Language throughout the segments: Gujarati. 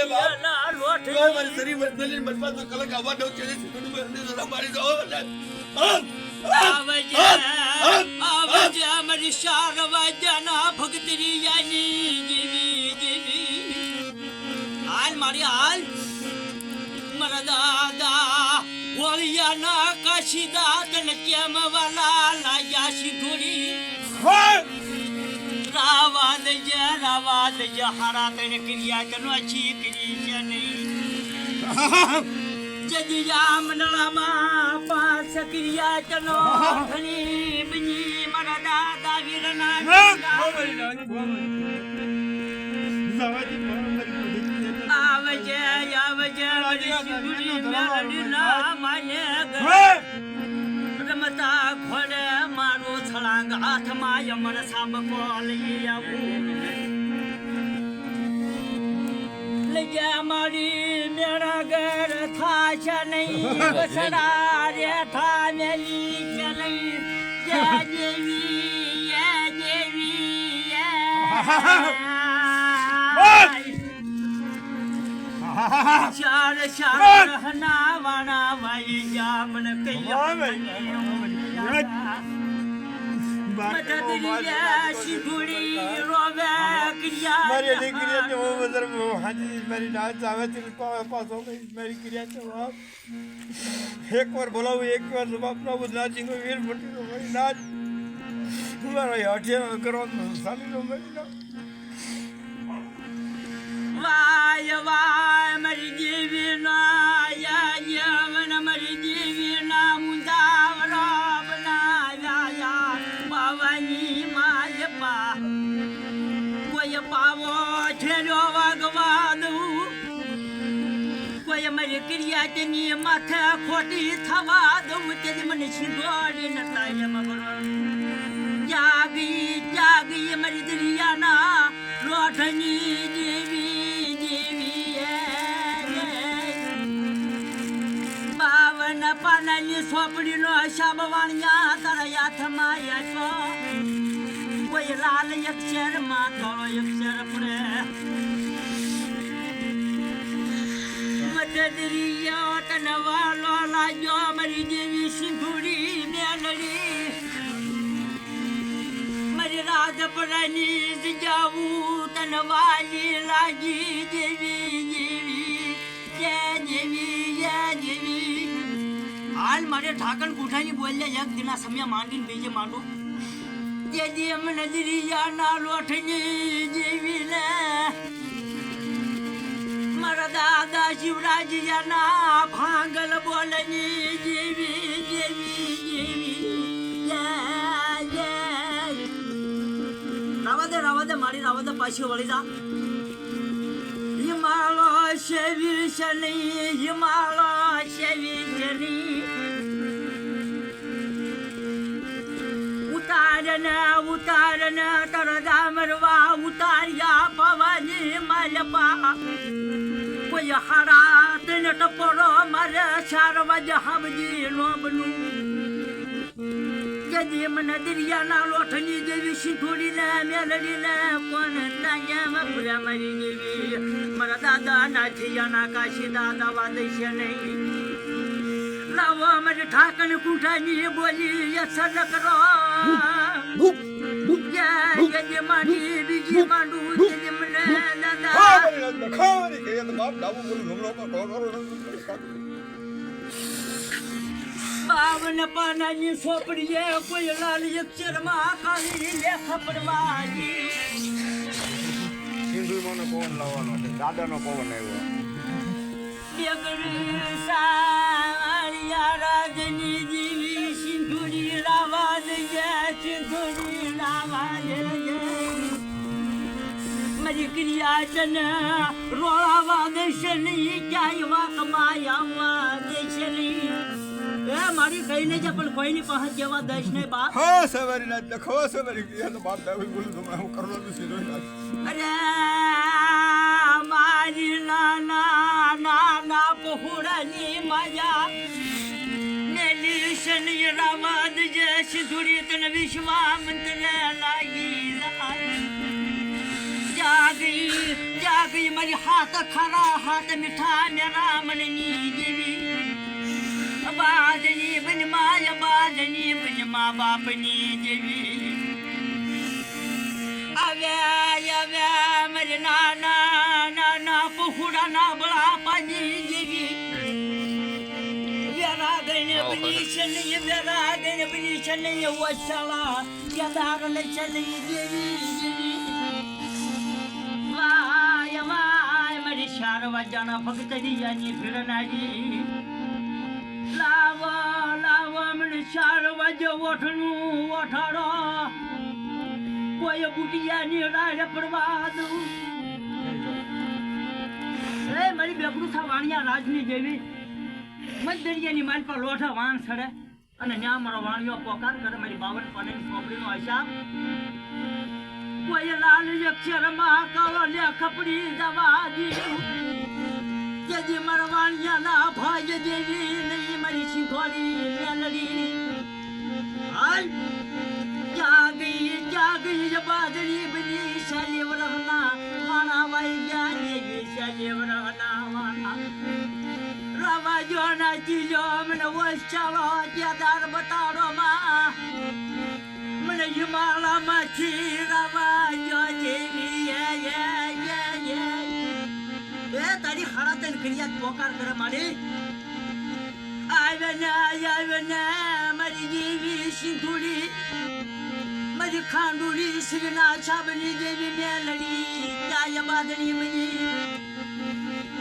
લે બાપ ના લોટ ઓય મારી શરીર મજબૂરી મજબૂત તો કલક આવવા દો છે. સિંધુડી બંને જરા મારી દો આવજે આવજે અમારી શાર વાજાના ભક્તરી યાની જેવી જેવી. હાલ મારી હાલ. મારા દાદા વળિયાના કાશીદા તને કેમ વાલા લાયા સિંધુડી દજે હારા તને ક્રિયા તનો છી કરી છે નહીં. જદિયા મંડળામાં પાસ ક્રિયા તનો ઘણી બની મારા દાદા વીરના આવજે આવજે સિંધુડી મેલડીના માને રમતા ઘોડે મારો છળાંગ હાથમાં યમર સાબકો લઈ આવું. લઈ જા મારી ઘર થાશે નહીં. બસડા રે થા મેલી કે નહીં. જય દેવી જય દેવી ચાર ચાર હના વાણા વાઈ જા મન મારી દીકરી હું બધર હાજી, મારી નાચ આવે છે પાછો મારી ક્રિયા બાપ. એક વાર બોલાવું, એક વાર બાપનો બધું નાચી વીર ભટ્ટીનો મારી નાચ મારો હઠે કરો સાલી મારી નાચ વાય વાય, મરી જીવી ના યા યવન મરી તેની માથે ખોટી થવા દઉં તેથી મને શીખવાડી નતા એમાં જાગી જાગી મારી દરિયાના લોઠની જેવી જેવી એ. બાવન પાનાની સોપડીનો શાબ વાણિયા તારા હાથમાં યશો કોઈ લાલ અક્ષરમાં થોડો અક્ષર પડે. મદદરિયો તને વાલો લાગ્યો મારી જેવી સિંધુડી મેલડી. મારી રાજપરાની જજાવું તને વાલી લાગી જેવી જેવી જય જેવી જય જેવી હાલ મારે ઢાકણ કુઠાની બોલ્યા એક દિના સમય માંડીને બીજે માંડું. જે જે મને દરિયાના લોઠની જેવી લે. મારા દાદા શિવરાજયાના ભાંગલ બોલની જેવી જેવી જેવી. રાવા દે રાવા દે, મારી રાવા દે, પાછી વળી જા. હિમાલય શેવીર શની હિમાલય શેવીર શની. ઉતારને ઉતારને કોઈ હારા તેને ટપોરો મારે ચાર વાગે હાબજી નો બનું જદી મને દરિયાના લોઠની જેવી શીખોડીને મેલડીને કોણ નાયા પૂરા મારી જેવી. મારા દાદા નાથિયાના કાશી દાદા વાદે છે નહીં. લાવો અમારી ઠાકણ કુઠાની બોલી અસર કરો. જય જય માની બીજી માંડું જય મને દાદા બાવન પાનાની સોપડીએ કોઈ લાલ અક્ષરમાં કાળી લેખ પડવાની સિંધુમાં પવન લાવવાનો છે દાદાનો પવન આવ્યો. બેગડી સાળિયા રાજની તને રોળાવા દેશે નહીં ક્યાંય વાકમાં આવવા દેશે નહીં એ મારી કહીને છે પણ કોઈની પાસે જવા દઈશ નહીં બાપ હા સવારી નાચ લખો સવારી. ક્રિયા તો બાપ દાવી બોલું તો હું કરલો તો સીધો અરે મારી નાના નાના પહોળાની મજા મેલી શનિ રામાદ જે સિંધુરી તન વિશ્વામંત્ર લાગી મારી હાથ ખરા હાથ મીઠા મેરા મનની દેવી બાજની બન માય બાજની બન મા બાપની દેવી આવ્યા આવ્યા મારે નાના નાના પહુડાના બળા પાની દેવી વેરા છે નહીં વેરા છે નહીં વસાલા કેદાર લે છે નહીં દેવી દેવી મારી શાર વાજાના ભક્ત દિયાની ભીડનારી. લાવ લાવ, મને શાર વાજે ઓઠનું ઓઠાડો. કોઈ બુટિયાની રાડ પડવા દઉં. એ મારી બેગડું થા વાણિયા રાજની જેવી. મધદરિયાની માલ પર લોઠા વાણ સડે. અને ન્યા મારો વાણિયો પોકાર કરે, મારી બાવન પાણીની છોકરીનો હિસાબ. કોઈ લાલ અક્ષરમાં કાળો લે ખપડી જવા દીધું જેજી મારા વાણિયાના ભાઈ દેવી નહીં મારી સિંધોડી મેલડી હાલ ક્યાં ગઈ ક્યાં ગઈ જે બાદળી બની શાલી વરહના વાણા વાઈ ગયા દેવી શાલી વરહના વાણા રવા જો ના ચીજો મને વચાલો ત્યાદાર બતાડો માં મને હિમાલયમાંથી રવા ક્રિયા પોકાર કરે મારી આવે ને આવે ને મારી જેવી સિંધુડી, મારી ખાંડુડી શ્રીના છાબની જેવી મેલડી, ત્યાં બાદણી મની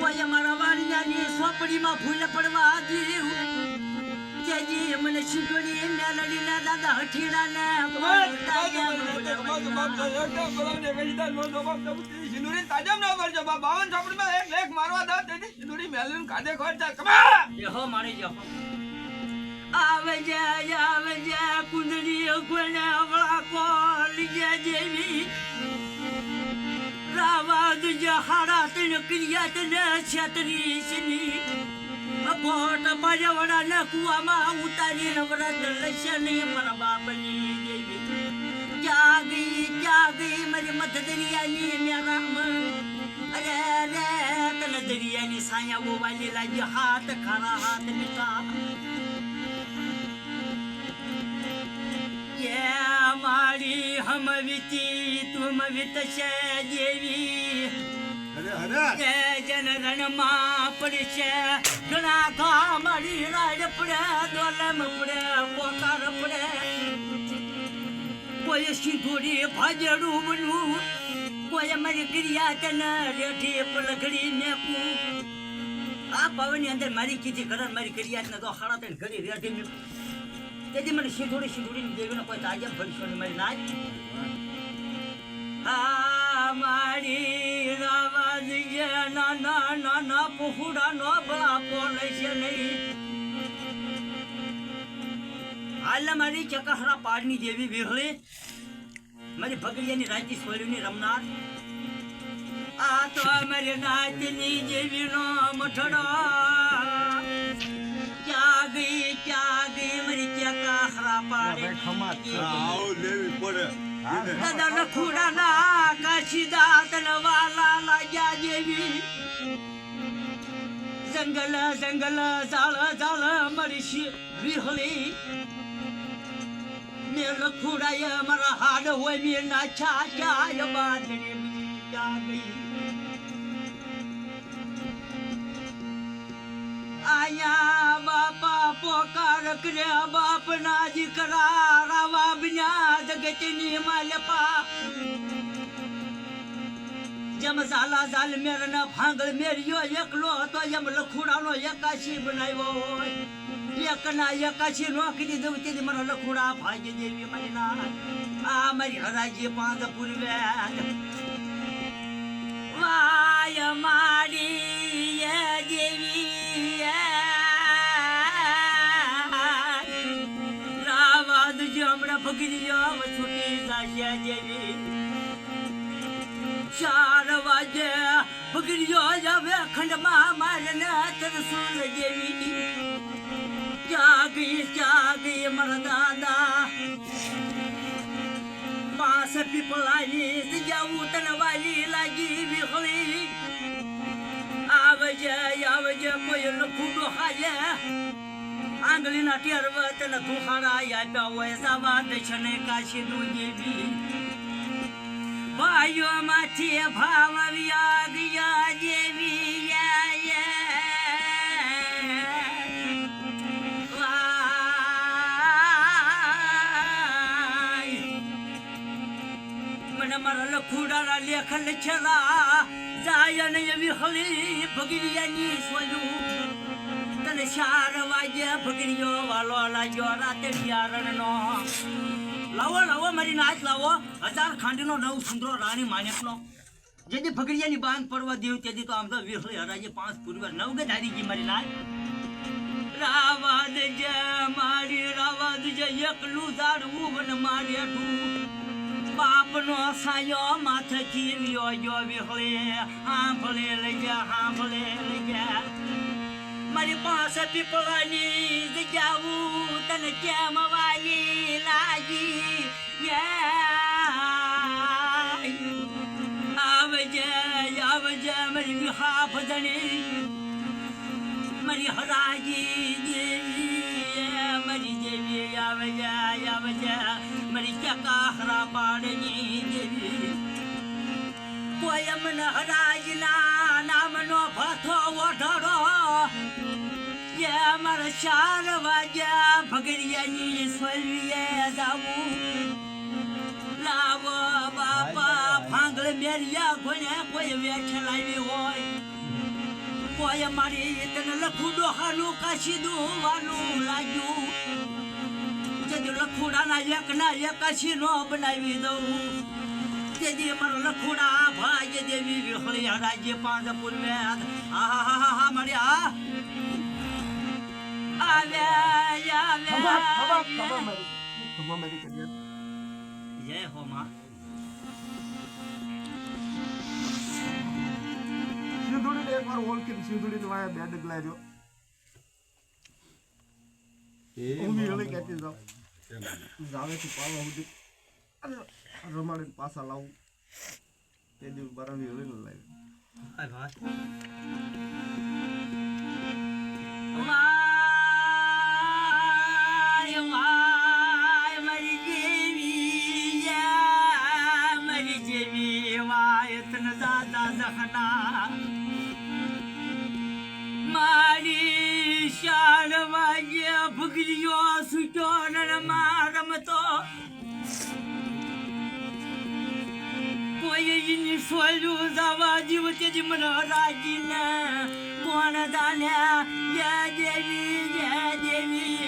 કોઈ મારા વાણિયાની સોપડીમાં ફૂલ પડવા દીવ જેજી મને સિંધુડી મેલડી ને દાદા હઠીડા આવે જાય આવે જાય કુંડળી કોને અવળા કોલ જેવી રાવાદ જે હાડા તને ક્રિયા તને છેતરી છની અપોટ પર્યાવરણ ને કુવામાં ઉતારી વ્રત લશે નહીં મારા બાપની દેવી ક્યાં ગઈ ક્યાં ગઈ મારી મધ દરિયાની મેરામ અરે રે તને દરિયાની સાયા વાલી લાગી હાથ ખરા હાથ મીઠા ये मारी हम विची तुम वित से देवी જન રણમાં પડશે. ઘણા ઘા મળી રાડ પડે, દોલમ પડે, પોકાર પડે. કોઈ સિંધુડી ભાજડું બનવું, કોઈ મારી ક્રિયા તને રેઠી પલખડી મેકું આ પાવનની અંદર મારી કીધી ઘર મારી ક્રિયા તો હાડા તને ઘડી રેઠી મેકું. તેથી મને સિંધુડી સિંધુડી દેવીને કોઈ તાજા ભરશો નહીં, મારી નાચ હા. હાલ મારી ચકાસણા પાડની દેવી વિહળી. મારી ભગડિયાની રાજ્ય સ્વરૂની રમનાર. આ તો મારી નાચની દેવીનો મઠડો ક્યાં ગઈ ક્યાં ગઈ મારી ચકહરા પાડે. દાદા લખુડા ના કાશી દાંત વાલા લાગ્યા જેવી. જંગલ જંગલ ઝાળ ઝાળ મળીશી વિહળી. ને લખુડાય મારા હાડ હોય મે નાછા ચાય બાંધણી ક્યાં ગઈ આયા બાપા પોકાર કર્યા બાપ ના દીકરા રાવા બન્યા જગતની માલપા. જેમ ઝાલા ઝાલ મેર ના ભાંગળ મેર્યો એકલો હતો એમ લખુડાનો એકાશી બનાવ્યો હોય. એક ના એકાશી નોખી દીધું તેથી મને લખુડા ભાગ્ય દેવી મહિના આ મારી હરાજી પાંચ પૂર્વે. વાય મારી દેવી એ રાવાદ જો હમણાં ભગરીયો છૂટી જાય દેવી. ચાર વાગે ભગરીયો જાવે ખંડમાં મારને તરસુલ જેવી જાગી જાગી મારા દાદા પાસ પીપળાની જગ્યા ઉતન વાલી લાગી વિહળી આવજે આવજે કોઈ લખુડો હાજે આંગળીના ટેરવત ને તુહારા આપ્યા હોય સાવા દર્શને કાશી નું જેવી ભાઈઓ માંથી ભાવ વ્યાગ લખુડાના લેખ લખેલા જાય ને એવી હળી ભગડિયાની સોયું તને ભગડીયો વાલો લાગ્યો રાતે યારણનો લાવો લાવો, મારી નાચ લાવો. હજાર ખાંડનો નવ સુંદરો રાણી માણેકનો. જેથી ભગડિયાની બાંધ પડવા દેવ તેથી તો આમ તો વિહળી હરાજે પાંચ પૂર્વ નવ ગજ મારી નાચ. રાવાદ જે મારી રાવાદ જે એકલું ઝાડવું વન મારે બાપનો સાયો માથેથી વિયો જો વિહળે હા ભલે લઈ જા હા ભલે લઈ જા મારી પાસે પીપળાની જગ્યાવું તને કેમ હરા પાડની દેવી કોઈ મને હરાજના નામનો જે મારા ચાર વાગ્યા ભગડિયાની સોલવીએ જાવું લાવો બાપા ભાંગળ મેરિયા કોને કોઈ વેઠ લાવી હોય કોઈ મારી તને લખું હાલું કાશી દુવાનું લાગ્યું. લખુડાના એક ના એક કાશી નો બનાવી દઉં. તેજી મારો લખુડા ભાગ્ય દેવી વિહળી હરાજે પાંચ પૂર્વે આહા હા હા હા મારી આ. આવ્યા ખબર ખબર ખબર આવ્યા મારી. ખબર મારી કરીએ જય હો માં. સિંધુડીને એકવાર ઓળખીને સિંધુડીને વાયા બે ડગલા રહ્યો બી હળી કહેતી જાઉં જાવેથી પાવા સુધી અને રમાડીને પાછા લાવું તે દિવસ બરાબર હળીને લાવી હાય ભાઈ વાય વાય મારી શાળ વાગે ભગલિયો સુટ્યો નર મારમતો કોઈ એની સોયલું જવા જીવ તેજી મને રાજીને કોણ દાને યા દેવી